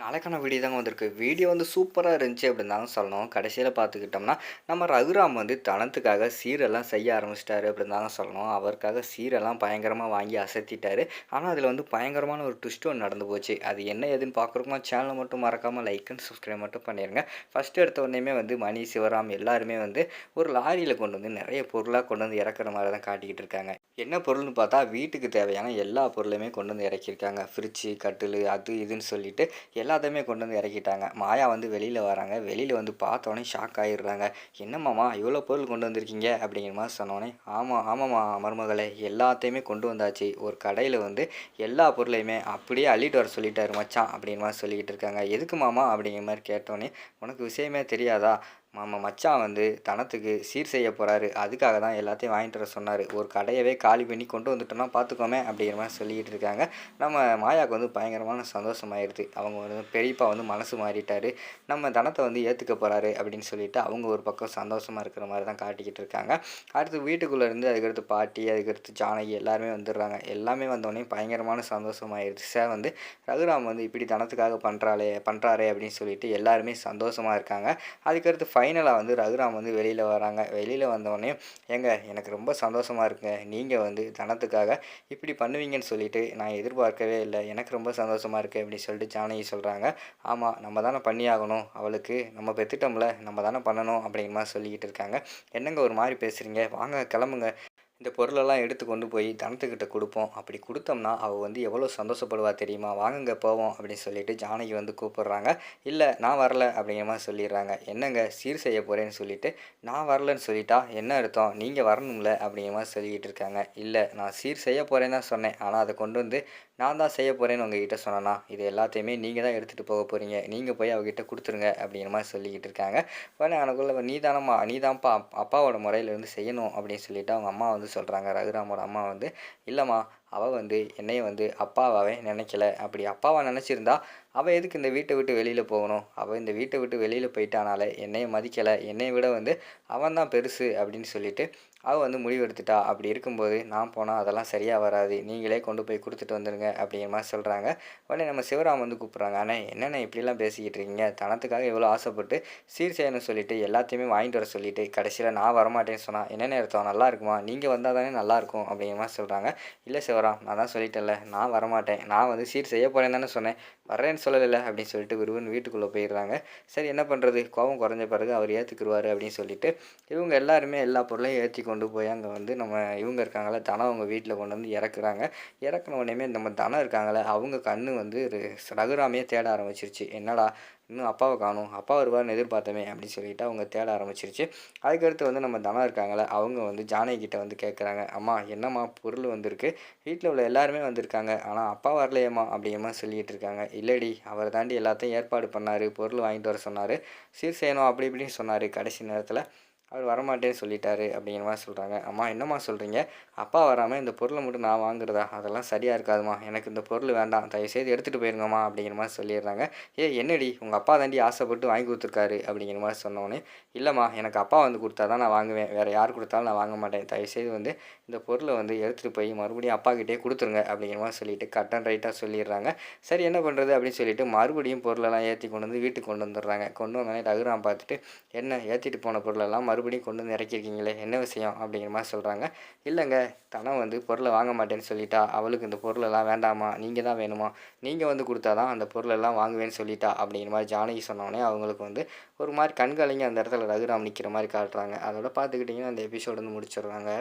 நாளைக்கான வீடியோ தாங்க வந்திருக்கு. வீடியோ வந்து சூப்பராக இருந்துச்சு அப்படின்னு தாங்க சொல்லணும். கடைசியில் பார்த்துக்கிட்டோம்னா நம்ம ரகுராம் வந்து தனத்துக்காக சீரெல்லாம் செய்ய ஆரம்பிச்சிட்டாரு அப்படின்னு தாங்க சொல்லணும். அவருக்காக சீரெல்லாம் பயங்கரமாக வாங்கி அசத்திட்டாரு. ஆனால் அதில் வந்து பயங்கரமான ஒரு ட்விஸ்ட் ஒன்று நடந்து போச்சு. அது என்ன ஏதுன்னு பார்க்குறோமோ சேனலை மட்டும் மறக்காமல் லைக் அண்ட் சப்ஸ்கிரைப் மட்டும் பண்ணிடுங்க ஃபஸ்ட்டு எடுத்த உடனேமே வந்து மணி சிவராம் எல்லாருமே வந்து ஒரு லாரியில் கொண்டு வந்து நிறைய பொருளாக கொண்டு வந்து இறக்குற மாதிரி தான் காட்டிக்கிட்டு இருக்காங்க. என்ன பொருள்னு பார்த்தா வீட்டுக்கு தேவையான எல்லா பொருளையுமே கொண்டு வந்து இறக்கியிருக்காங்க. ஃப்ரிட்ஜு கட்டில் அது இதுன்னு சொல்லிட்டு எல்லா எல்லாத்தையுமே கொண்டு வந்து இறக்கிட்டாங்க. மாயா வந்து வெளியில் வராங்க. வெளியில் வந்து பார்த்தோன்னே ஷாக் ஆகிடுறாங்க என்னம்மாமா இவ்வளோ பொருள் கொண்டு வந்திருக்கீங்க? அப்படிங்கிற மாதிரி சொன்னோன்னே ஆமாம் ஆமாம்மா மருமகளை எல்லாத்தையுமே கொண்டு வந்தாச்சு. ஒரு கடையில் வந்து எல்லா பொருளையுமே அப்படியே அள்ளிட்டு வர சொல்லிட்டாரு மச்சான் அப்படிங்கிற மாதிரி சொல்லிக்கிட்டு இருக்காங்க. எதுக்கு மாமா? அப்படிங்கிற மாதிரி கேட்டோன்னே உனக்கு விஷயமே தெரியாதா? மாமா மச்சான் வந்து தனத்துக்கு சீர் செய்ய போகிறாரு அதுக்காக தான் எல்லாத்தையும் வாங்கிட்டு வர சொன்னார். ஒரு கடையவே காலி பண்ணி கொண்டு வந்துட்டோம்னா பார்த்துக்கோமே அப்படிங்கிற மாதிரி சொல்லிக்கிட்டு இருக்காங்க. நம்ம மாயாவுக்கு வந்து பயங்கரமான சந்தோஷமாயிருது. அவங்க வந்து பெரியப்பா வந்து மனசு மாறிட்டாரு. நம்ம தனத்தை வந்து ஏற்றுக்க போகிறாரு அப்படின்னு சொல்லிட்டு அவங்க ஒரு பக்கம் சந்தோஷமாக இருக்கிற மாதிரி தான் காட்டிக்கிட்டு இருக்காங்க. அடுத்து வீட்டுக்குள்ளே இருந்து அதுக்கடுத்து பாட்டி அதுக்கடுத்து ஜானகி எல்லாருமே வந்துடுறாங்க. எல்லாமே வந்தோடனே பயங்கரமான சந்தோஷமாயிருது. சார் வந்து ரகுராம் வந்து இப்படி தனத்துக்காக பண்ணுறாளே பண்ணுறாரே அப்படின்னு சொல்லிட்டு எல்லாருமே சந்தோஷமாக இருக்காங்க. அதுக்கடுத்து ஃபைனலாக வந்து ரகுராம் வந்து வெளியில் வராங்க. வெளியில் வந்தோடனே ஏங்க எனக்கு ரொம்ப சந்தோஷமாக இருக்குங்க. நீங்கள் வந்து தனத்துக்காக இப்படி பண்ணுவீங்கன்னு சொல்லிட்டு நான் எதிர்பார்க்கவே இல்லை. எனக்கு ரொம்ப சந்தோஷமாக இருக்குது அப்படின்னு சொல்லிட்டு ஜானகி சொல்கிறாங்க ஆமாம் நம்ம தானே பண்ணியாகணும் அவளுக்கு நம்ம பெற்றுட்டோம்ல நம்ம தானே பண்ணணும் அப்படிங்கிற மாதிரி சொல்லிக்கிட்டு இருக்காங்க. என்னங்க ஒரு மாதிரி பேசுகிறீங்க வாங்க கிளம்புங்க. இந்த பொருளெல்லாம் எடுத்து கொண்டு போய் தனத்துக்கிட்ட கொடுப்போம். அப்படி கொடுத்தோம்னா அவள் வந்து எவ்வளோ சந்தோஷப்படுவா தெரியுமா? வாங்குங்க போவோம் அப்படின்னு சொல்லிட்டு ஜானகி வந்து கூப்பிட்றாங்க. இல்லை நான் வரல அப்படிங்கிற மாதிரி சொல்லிடுறாங்க. என்னங்க சீர் செய்ய போகிறேன்னு சொல்லிட்டு நான் வரலன்னு சொல்லிட்டா என்ன அர்த்தம்? நீங்கள் வரணும்ல அப்படிங்கிற மாதிரி சொல்லிக்கிட்டு இருக்காங்க. இல்லை நான் சீர் செய்ய போகிறேன்னு தான் சொன்னேன். ஆனால் அதை கொண்டு வந்து நான் தான் செய்ய போகிறேன்னு உங்ககிட்ட சொன்னேன்னா இது எல்லாத்தையுமே நீங்கள் தான் எடுத்துகிட்டு போக போகிறீங்க நீங்கள் போய் அவகிட்ட கொடுத்துருங்க அப்படிங்கிற மாதிரி சொல்லிக்கிட்டு இருக்காங்க. உடனே எனக்குள்ள நீ தானம்மா நீ தான்ப்பா அப்பாவோட முறையிலேருந்து செய்யணும் அப்படின்னு சொல்லிட்டு அவங்க அம்மா வந்து சொல்கிறாங்க ரகுராமோட அம்மா வந்து இல்லைம்மா அவள் வந்து என்னையை வந்து அப்பாவாகவே நினைக்கல. அப்படி அப்பாவாக நினச்சிருந்தா அவள் எதுக்கு இந்த வீட்டை விட்டு வெளியில் போகணும்? அவள் இந்த வீட்டை விட்டு வெளியில் போயிட்டானால என்னையை மதிக்கலை. என்னையை விட வந்து அவன் தான் பெருசு அப்படின்னு சொல்லிட்டு அவள் வந்து முடிவெடுத்துட்டா. அப்படி இருக்கும்போது நான் போனால் அதெல்லாம் சரியாக வராது. நீங்களே கொண்டு போய் கொடுத்துட்டு வந்துடுங்க அப்படிங்கிற மாதிரி சொல்கிறாங்க உடனே நம்ம சிவராம் வந்து கூப்பிட்றாங்க. ஆனால் என்னென்ன இப்படிலாம் பேசிக்கிட்டு இருக்கீங்க? தனத்துக்காக எவ்வளோ ஆசைப்பட்டு சீர் செய்யணும்னு சொல்லிட்டு எல்லாத்தையுமே வாங்கிட்டு வர சொல்லிட்டு கடைசியில் நான் வரமாட்டேன்னு சொன்னால் என்னென்ன அர்த்தம்? நல்லா இருக்குமா? நீங்கள் வந்தால் தானே நல்லாயிருக்கும் அப்படிங்கிற மாதிரி சொல்கிறாங்க இல்லை சிவராம் நான் தான் சொல்லிட்டேன்ல. நான் வரமாட்டேன். நான் வந்து சீர் செய்ய போகிறேன் தானே சொன்னேன். வர்றேன்னு சொல்லலை அப்படின்னு சொல்லிட்டு விருவன் வீட்டுக்குள்ளே போயிடுறாங்க. சரி என்ன பண்ணுறது கோபம் குறைஞ்ச பிறகு அவர் ஏற்றுக்குருவார் அப்படின்னு சொல்லிட்டு இவங்க எல்லாருமே எல்லா பொருளையும் ஏற்றிக்கும் கொண்டு போய் அங்கே வந்து நம்ம இவங்க இருக்காங்களே தனம் அவங்க வீட்டில் கொண்டு வந்து இறக்குறாங்க. இறக்குன உடனே நம்ம தனம் இருக்காங்களே அவங்க கண்ணு வந்து ரகுராமையே தேட ஆரம்பிச்சிருச்சு. என்னடா இன்னும் அப்பாவை காணும் அப்பா வருவார்னு எதிர்பார்த்தமே அப்படின்னு சொல்லிட்டு அவங்க தேட ஆரம்பிச்சிருச்சு. அதுக்கடுத்து வந்து நம்ம தனம் இருக்காங்களே அவங்க வந்து ஜானகிட்ட வந்து கேட்குறாங்க அம்மா என்னம்மா பொருள் வந்திருக்கு? வீட்டில் உள்ள எல்லாருமே வந்திருக்காங்க ஆனால் அப்பா வரலையம்மா? அப்படியம்மா சொல்லிகிட்டு இருக்காங்க. இல்லடி அவர் தாண்டி எல்லாத்தையும் ஏற்பாடு பண்ணார் பொருள் வாங்கிட்டு வர சொன்னார் சீர் செய்யணும் அப்படி இப்படின்னு சொன்னார் கடைசி நேரத்தில். அவர் வரமாட்டேன்னு சொல்லிட்டாரு அப்படிங்கிற மாதிரி சொல்கிறாங்க அம்மா என்னம்மா சொல்கிறீங்க அப்பா வராமல் இந்த பொருளை மட்டும் நான் வாங்குறதா? அதெல்லாம் சரியாக இருக்காதுமா எனக்கு இந்த பொருள் வேண்டாம். தயவுசெய்து எடுத்துகிட்டு போயிருங்கம்மா அப்படிங்கிற மாதிரி சொல்லிடுறாங்க. ஏ என்னடி? உங்கள் அப்பா தாண்டி ஆசைப்பட்டு வாங்கி கொடுத்துருக்காரு அப்படிங்கிற மாதிரி சொன்னோன்னே இல்லைம்மா எனக்கு அப்பா வந்து கொடுத்தா தான் நான் வாங்குவேன். வேறு யார் கொடுத்தாலும் நான் வாங்க மாட்டேன். தயவுசெய்து வந்து இந்த பொருளை வந்து எடுத்துகிட்டு போய் மறுபடியும் அப்பா கிட்டே கொடுத்துருங்க அப்படிங்கிற மாதிரி சொல்லிட்டு கட் அண்ட் ரைட்டாக சொல்லிடுறாங்க. சரி என்ன பண்ணுறது அப்படின்னு சொல்லிட்டு மறுபடியும் பொருளெல்லாம் ஏற்றி கொண்டு வந்து வீட்டுக்கு கொண்டு வந்துடுறாங்க. கொண்டு வந்தோடனே ரகுராம் பார்த்துட்டு என்ன? ஏற்றிட்டு போன பொருளெல்லாம் மறு மறுபடியும் கொண்டு வந்து இறக்கிருக்கீங்களே என்ன விஷயம் அப்படிங்கிற மாதிரி சொல்கிறாங்க இல்லைங்க தனம் வந்து பொருளை வாங்க மாட்டேன்னு சொல்லிட்டா அவளுக்கு இந்த பொருளெல்லாம் வேண்டாமா? நீங்கள் தான் வேணுமா? நீங்கள் வந்து கொடுத்தா தான் அந்த பொருளெல்லாம் வாங்குவேன்னு சொல்லிட்டா அப்படிங்கிற மாதிரி ஜானகி சொன்னோடனே அவங்களுக்கு வந்து ஒரு மாதிரி கண்காலிங்க அந்த இடத்துல ரகுராம் நிற்கிற மாதிரி காட்டுறாங்க. அதோட பார்த்துக்கிட்டிங்கன்னா அந்த எபிசோடு வந்து முடிச்சிடுறாங்க.